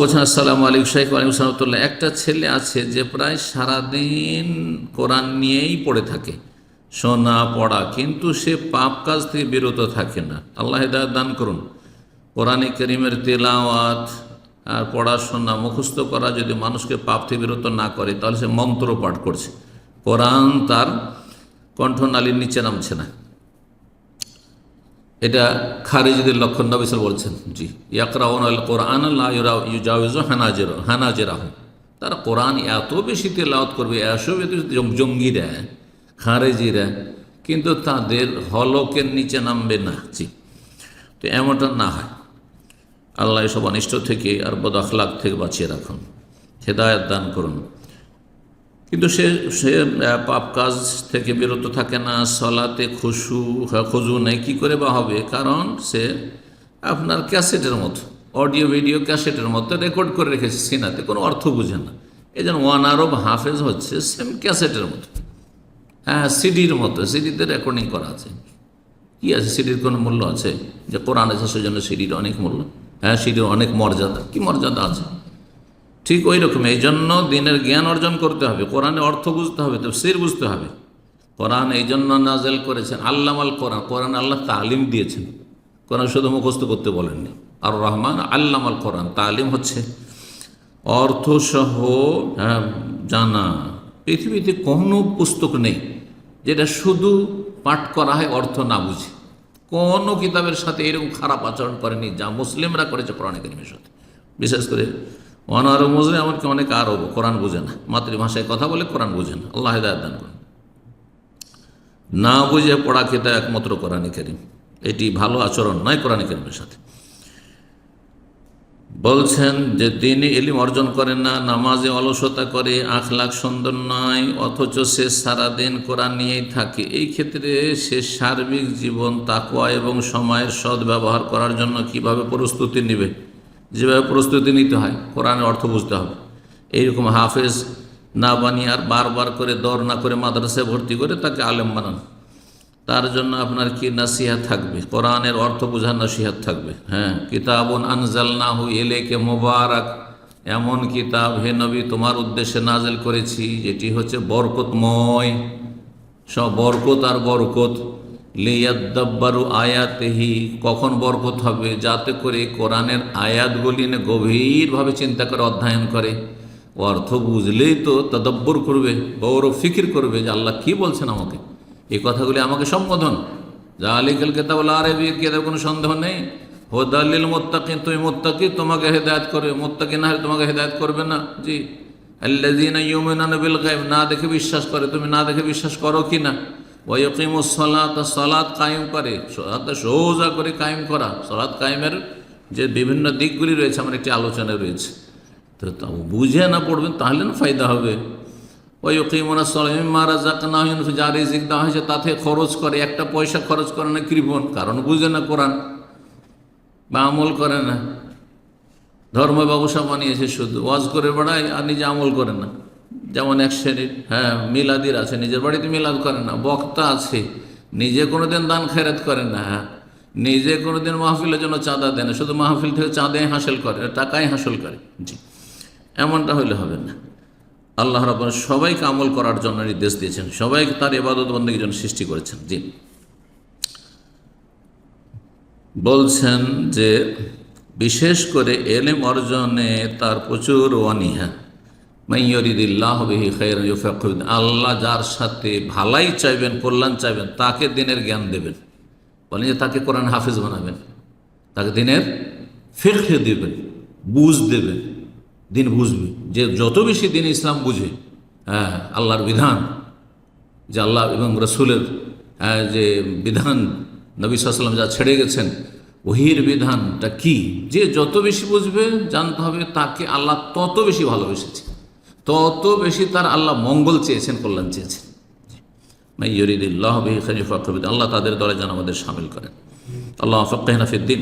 বলছেন, আসসালামু আলাইকুম শাইখ আলাইকুম সালামতুল্লাহ একটা ছেলে আছে যে প্রায় সারাদিন কোরআন নিয়েই পড়ে থাকে। শোনা, পড়া, কিন্তু সে পাপ কাজ থেকে বিরত থাকে না। আল্লাহ হেদায়ত দান করুন। কোরআনে করিমের তেলাওয়াত আর পড়াশোনা মুখস্থ করা যদি মানুষকে পাপ থেকে বিরত না করে, তাহলে সে মন্ত্র পাঠ করছে। কোরআন তার কণ্ঠনালীর নিচে নামছে না। এটা খারিজদের লক্ষণ নবিসল বলছেন, জি। ইয়াকরাউন আল কোরআন হানাজের হানাজেরাহ। তারা কোরআন এত বেশি তেলাওয়াত করবে এসব জঙ্গিরা খারেজিরা কিন্তু তাদের হলকের নিচে নামবে না, জি। তো এমনটা না হয়। আল্লাহ এসব অনিষ্ট থেকে আর বদ আখলাক থেকে বাঁচিয়ে রাখুন। হেদায়ত দান করুন। কিন্তু সে সে পাপ কাজ থেকে বিরত থাকে না, সলাতে খুশু খুজু নেই, কী করে বা হবে? কারণ সে আপনার ক্যাসেটের মতো, অডিও, ভিডিও ক্যাসেটের মতো রেকর্ড করে রেখেছে সিনাতে, কোনো অর্থ বুঝে না। এই জন্য ওয়ান আরব হাফেজ হচ্ছে, সেম ক্যাসেটের মতো। হ্যাঁ সিডির মতো, সিডিতে রেকর্ডিং করা আছে। কি আছে, সিডির কোনো মূল্য আছে? যে কোরআন আছে, সেজন্য সিডির অনেক মূল্য। হ্যাঁ সিডির অনেক মর্যাদা। কি মর্যাদা আছে? ঠিক ওই রকম এই জন্য দিনের জ্ঞান অর্জন করতে হবে কোরআনে অর্থ বুঝতে হবে সির বুঝতে হবে। কোরআন এই জন্য নাজেল করেছেন আল্লাহ আল কোরআন কোরআন আল্লাহ তালিম দিয়েছেন। কোরআন শুধু মুখস্থ করতে বলেননি। আর রহমান আল্লাহ আল কোরআন তালিম হচ্ছে অর্থসহ হ্যাঁ, জানা। পৃথিবীতে কোনো পুস্তক নেই যেটা শুধু পাঠ করা হয় অর্থ না বুঝে। কোনো কিতাবের সাথে এরকম খারাপ আচরণ করেনি যা মুসলিমরা করেছে কোরআন করিমের সাথে। বিশেষ করে অনারব মুসলিম এমনকি অনেক আরব কোরআন বুঝে না। মাতৃভাষায় কথা বলে কোরআন বুঝে না। আল্লাহ হেদায়ত দান করুন। না বুঝে পড়া খেতে একমাত্র কোরআন করিম। এটি ভালো আচরণ নয় কোরআন করিমের সাথে। বলছেন যে তিনি এলিম অর্জন করেন না, নামাজে অলসতা করে, আখলাখ সুন্দর নয়, অথচ সে সারাদিন কোরআন নিয়েই থাকে। এই ক্ষেত্রে সে সার্বিক জীবন তাকুয়া এবং সময়ের সদ্ব্যবহার করার জন্য কীভাবে প্রস্তুতি নেবে? যেভাবে প্রস্তুতি নিতে হয়, কোরআনের অর্থ বুঝতে হবে। এইরকম হাফেজ না বানিয়ে আর বারবার করে দর না করে মাদ্রাসায় ভর্তি করে তাকে আলেম বানান। তার জন্য আপনার কি নাসিহাত থাকবে? কোরআনের অর্থ বোঝার নাসিহাত থাকবে। হ্যাঁ কিতাবন আনজাল না হু এলেকে মোবারক। এমন কিতাব, হে নবী, তোমার উদ্দেশ্যে নাজেল করেছি, যেটি হচ্ছে বরকতময়। সব বরকত আর বরকত। লিয়াদ্দাব্বারু আয়াতেহি, কখন বরকত হবে? যাতে করে কোরআনের আয়াতগুলি গভীরভাবে চিন্তা করে অধ্যয়ন করে। অর্থ বুঝলেই তো তদব্বর করবে গৌরব ফিকির করবে যে আল্লাহ কি বলছেন আমাকে। এই কথাগুলি আমাকে সম্বোধন। যা আলিকাল কেতাবুল আরবি কেতাব কোনো সন্দেহ নেই? হোদাল্লিল মোত্তাকি তুমি মোত্তাকি, তোমাকে হেদায়ত করবে। মোত্তাকি না তোমাকে হেদায়ত করবে না। জি। ইউমিনান বিল গায়ব, না দেখে বিশ্বাস করে। তুমি না দেখে বিশ্বাস করো কি না? ওয়কিমুস সলাত সলাৎ কায়েম করে সোজা করে কায়েম করা। সলাৎ কায়েমের যে বিভিন্ন দিকগুলি রয়েছে, আমার একটি আলোচনা রয়েছে। তো বুঝে না পড়বেন, তাহলে না ফায়দা হবে। ওই ওকিমনা সলাম মারা যাক না হইন যা রিজিক দেওয়া হয়েছে, তাতে খরচ করে, একটা পয়সা খরচ করে না কৃপণ কারণ বুঝে না কোরআন, বা আমল করে না। ধর্ম ব্যবসা বানিয়েছে শুধু, ওয়াজ করে বেড়ায়, আর নিজে আমল করে না। যেমন এক শ্রেণির হ্যাঁ মিলাদির আছে, নিজের বাড়িতে মিলাদ করে না, বক্তা আছে, নিজে কোনোদিন দান খেরাত করে না হ্যাঁ নিজে কোনোদিন মাহফিলের জন্য চাঁদা দেয় না, শুধু মাহফিল থেকে চাঁদাই হাসিল করে টাকাই হাসিল করে, জি, এমনটা হইলে হবে না। আল্লাহ রব সবাইকে আমল করার জন্য নির্দেশ দিয়েছেন সবাইকে তার এবাদত বন্দীর জন্য সৃষ্টি করেছেন, জি। বলছেন যে, বিশেষ করে এলেম অর্জনে তার প্রচুর অনীহা। আল্লাহ যার সাথে ভালাই চাইবেন কল্যাণ চাইবেন তাকে দিনের জ্ঞান দেবেন। বলেন যে তাকে কোরআন হাফিজ বানাবেন। তাকে দিনের ফেরখে দেবেন বুঝ দেবেন। দিন বুঝবে। যে যত বেশি দিন ইসলাম বুঝে হ্যাঁ আল্লাহর বিধান যে আল্লাহ এবং রসুলের হ্যাঁ, যে বিধান নবী সাল্লাম যা ছেড়ে গেছেন ওহির বিধানটা কি? যে যত বেশি বুঝবে জানতে হবে তাকে আল্লাহ তত বেশি ভালোবেসেছে তত বেশি তার আল্লাহ মঙ্গল চেয়েছেন, কল্যাণ চেয়েছেন। মাইয়রিদুল্লাহ খলিফা আল্লাহ তাদের দলে যেন আমাদের সামিল করেন। আল্লাহ ফকিহ নাফিদ্দিন